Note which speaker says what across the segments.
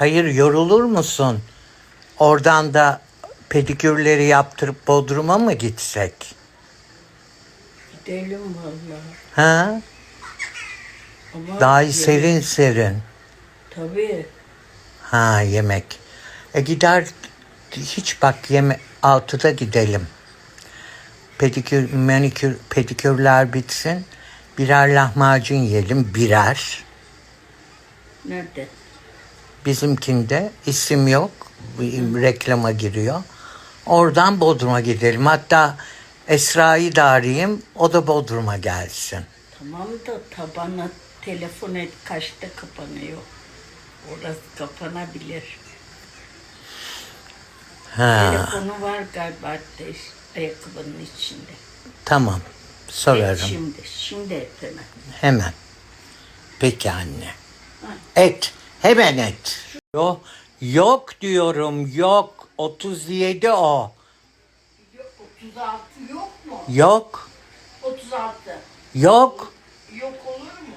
Speaker 1: Hayır yorulur musun? Oradan da pedikürleri yaptırıp Bodrum'a mı gitsek?
Speaker 2: Gidelim vallahi.
Speaker 1: Ha?
Speaker 2: Ama
Speaker 1: Daha
Speaker 2: yemek-
Speaker 1: serin serin.
Speaker 2: Tabii.
Speaker 1: Ha yemek. E gider hiç bak yeme altıda gidelim. Pedikür, manikür, pedikürler bitsin. Birer lahmacun yiyelim. Birer.
Speaker 2: Nerede?
Speaker 1: Bizimkinde isim yok. Reklama giriyor. Oradan Bodrum'a gidelim. Hatta Esra'yı da arayayım. O da Bodrum'a gelsin.
Speaker 2: Tamam da tabana telefon et kaçta kapanıyor. Orası kapanabilir.
Speaker 1: Ha,
Speaker 2: Telefonu var galiba ateş ayakkabının içinde.
Speaker 1: tamam. Sorarım.
Speaker 2: şimdi. Şimdi et hemen.
Speaker 1: Hemen. Peki anne. Et. Hemen et. Yok, yok diyorum. Yok. 37 o.
Speaker 2: 36 yok mu?
Speaker 1: Yok.
Speaker 2: 36.
Speaker 1: Yok.
Speaker 2: Yok olur mu?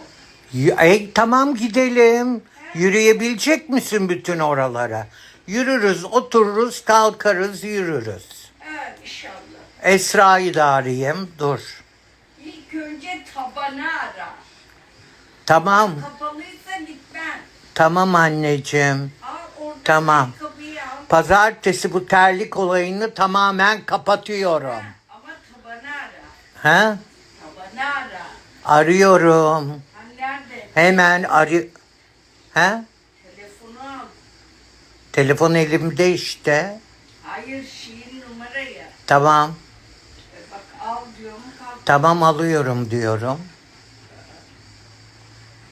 Speaker 1: Y- E, tamam gidelim. Yürüyebilecek misin bütün oralara? Yürürüz, otururuz, kalkarız, yürürüz.
Speaker 2: Evet inşallah.
Speaker 1: Esra'yı da arayayım. Dur.
Speaker 2: İlk önce tabanı ara.
Speaker 1: Tamam.
Speaker 2: Kapalıysa.
Speaker 1: Tamam anneciğim.
Speaker 2: Orada
Speaker 1: Tamam. Pazartesi bu terlik olayını tamamen kapatıyorum.
Speaker 2: Ama tabanı ara.
Speaker 1: Ha?
Speaker 2: Tabanı ara.
Speaker 1: Arıyorum.
Speaker 2: Ha nerede?
Speaker 1: Hemen arı... Ha?
Speaker 2: Telefonu al.
Speaker 1: Telefon elimde işte.
Speaker 2: Hayır şiir numarayı.
Speaker 1: Tamam.
Speaker 2: E bak al diyorum kalk.
Speaker 1: Tamam alıyorum diyorum.